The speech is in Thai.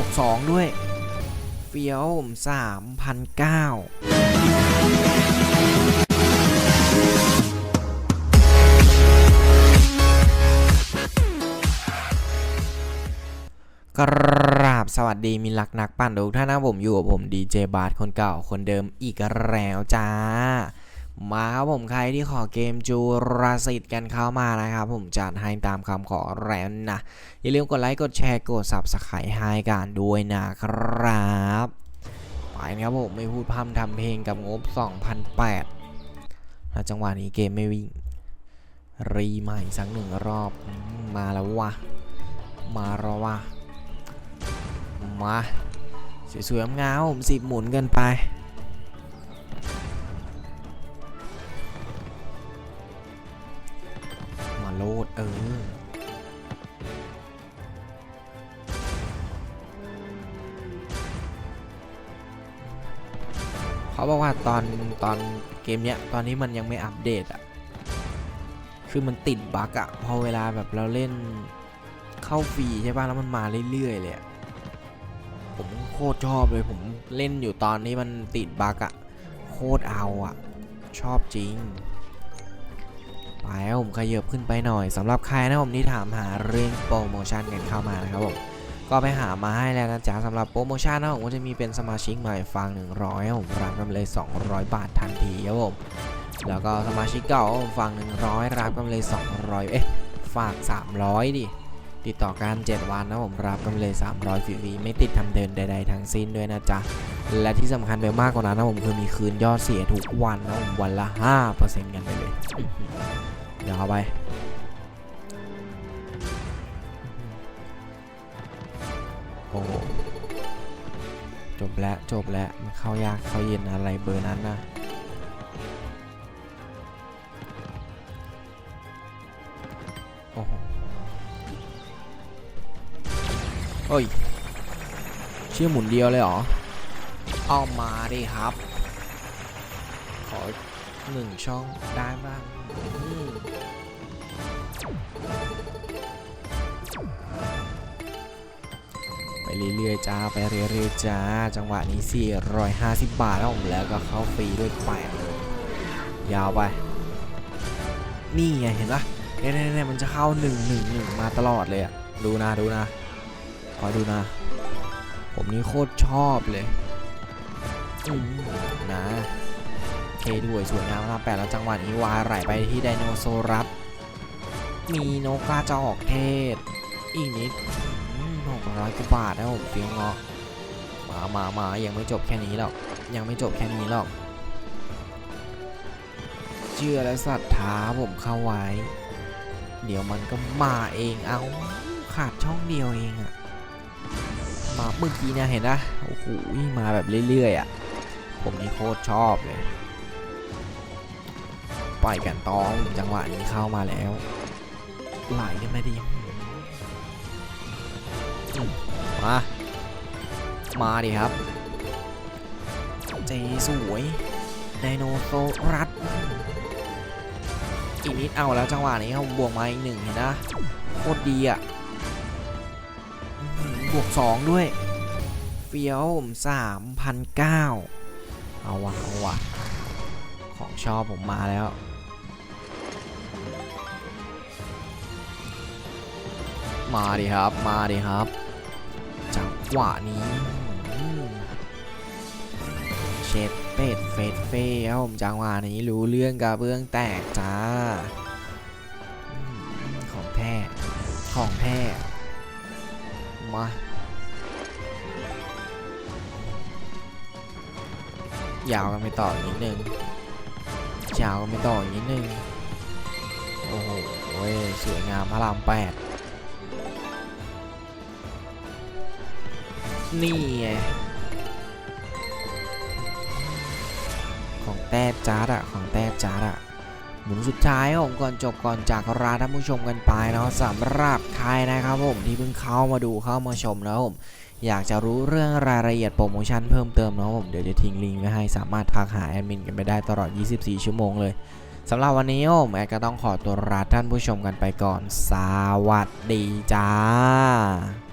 วกสองด้วย เฟี้ยวสามพันเก้าราบสวัสดีมีลักนักปั่นทุกท่านนะผมอยู่กับผมดีเจบาร์คนเก่าคนเดิมอีกแล้วจ้า มาครับผมใครที่ขอเกมจูราสิตกันเข้ามานะครับ ผมจัดให้ตามคำขอแล้วนะ อย่าลืมกดไลค์กดแชร์กด subscribe ให้กันด้วยนะครับไปนะครับผมไม่พูดพร่ำทำเพลงกับงบ 2,008แล้วจังหวะนี้เกมไม่วิ่ง รีใหม่สักหนึ่งรอบมาแล้ววะมาแล้ววะมาสวยๆงามผมสิบหมุนกันไป เขาบอกว่าตอนตอนเกมเนี้ยตอนนี้มันยังไม่อัปเดตอะคือมันติดบั๊กอะพอเวลาแบบเราเล่นเข้าฟรีใช่ป่ะแล้วมันมาเรื่อยๆเลยผมโคตรชอบเลยผมเล่นอยู่ตอนนี้มันติดบั๊กอะโคตรเอาอะชอบจริงไปผมขยับขึ้นไปหน่อยสำหรับใครนะผมที่ถามหาเรื่องโปรโมชั่นกันเข้ามานะครับผม ก็ไปหามาให้แล้วนะจ๊ะสำหรับโปรโมชั่นนะผมก็จะมีเป็นสมาชิกใหม่ฟัง 100ครับผมรับกันเลย 200 บาททันทีครับผมแล้วก็สมาชิกเก่าครับผมฟัง 100 รับกันเลย 200 เอ๊ะฝาก 300 ดิติดต่อกัน7วันนะผมรับกันเลย 300ฟรีไม่ติดทำเดินใด ๆ ทั้งสิ้นด้วยนะจ๊ะ และที่สำคัญไปมากกว่านั้นนะผมคือมีคืนยอดเสียทุกวันนะผมวันละ 5%กันไปเลยเดี๋ยวเอาไป โอ้โหจบแล้วจบแล้วมันเข้ายากเข้าเย็นอะไรเบอร์นั้นนะโอ้โหเฮ้ยเชื่อหมุนเดียวเลยเหรอ เอามาดิครับ ขอหนึ่งช่องได้บ้างอืม เรื่อยๆจ้าไปเรื่อยๆจ้า จังหวะนี้ 450 บาทแล้วผมแล้วก็เข้าฟรีด้วยแปดเลยยาวไป นี่ไงเห็นปะเนี่ยเนี่ยเนี่ยมันจะเข้า 1 1 1 มาตลอดเลยอะดูนะดูนะคอยดูนะ ผมนี่โคตรชอบเลยนะเคด้วยสวยงามมากแปดแล้วจังหวะนี้วาไหลไปที่ไดโนโซรัสมีนกกระจอกเทศ อีกนิด กร้อยกว่าบาทนะผมเฟี้ยวเงาะมามามายังไม่จบแค่นี้หรอก ยังไม่จบแค่นี้หรอก เชื่อและศรัทธาผมเข้าไว้ เดี๋ยวมันก็มาเองเอาขาดช่องเดียวเองอะมาเมื่อกี้เนี่ยเห็นนะโอ้โหมาแบบเรื่อยๆอะผมนี่โคตรชอบเลยปล่อยกันตองจังหวะนี้เข้ามาแล้ว ไหลกันมดี มา มาดิครับเจสวยไดโนโซรัสอีกนิดเอาแล้วจังหวะนี้เขาบวกมาอีกหนึ่งเห็นนะโคตรดีอะบวกสองด้วย เฟี้ยวมสามพันเก้าเอาวะเอาวะของชอบผมมาแล้วมาดิครับ มาดิครับ จังหวะนี้เช็ดเป็ดเฟดเฟ่ครับผมจังหวะนี้รู้เรื่องกับเบื้องแตกจ้า ของแท้ของแท้มายาวกันไปต่ออีกนิดนึงยาวกันไปต่ออีกนิดนึง โอ้โหสวยงามพระรามแปด นี่ไงของแต้จ้าดอะของแต้จ้าดอะหมุนสุดท้ายครับผมก่อนจบก่อนจากลาท่านผู้ชมกันไปเนาะสำหรับใครนะครับผมที่เพิ่งเข้ามาดูเข้ามาชมแล้วผมอยากจะรู้เรื่องรายละเอียดโปรโมชั่นเพิ่มเติมเนาะผมเดี๋ยวจะทิ้งลิงก์ไว้ให้สามารถทักหาแอดมินกันไปได้ตลอด 24 ชั่วโมงเลยสำหรับวันนี้ผมแอดก็ต้องขอตัวลาท่านผู้ชมกันไปก่อน สวัสดีจ้า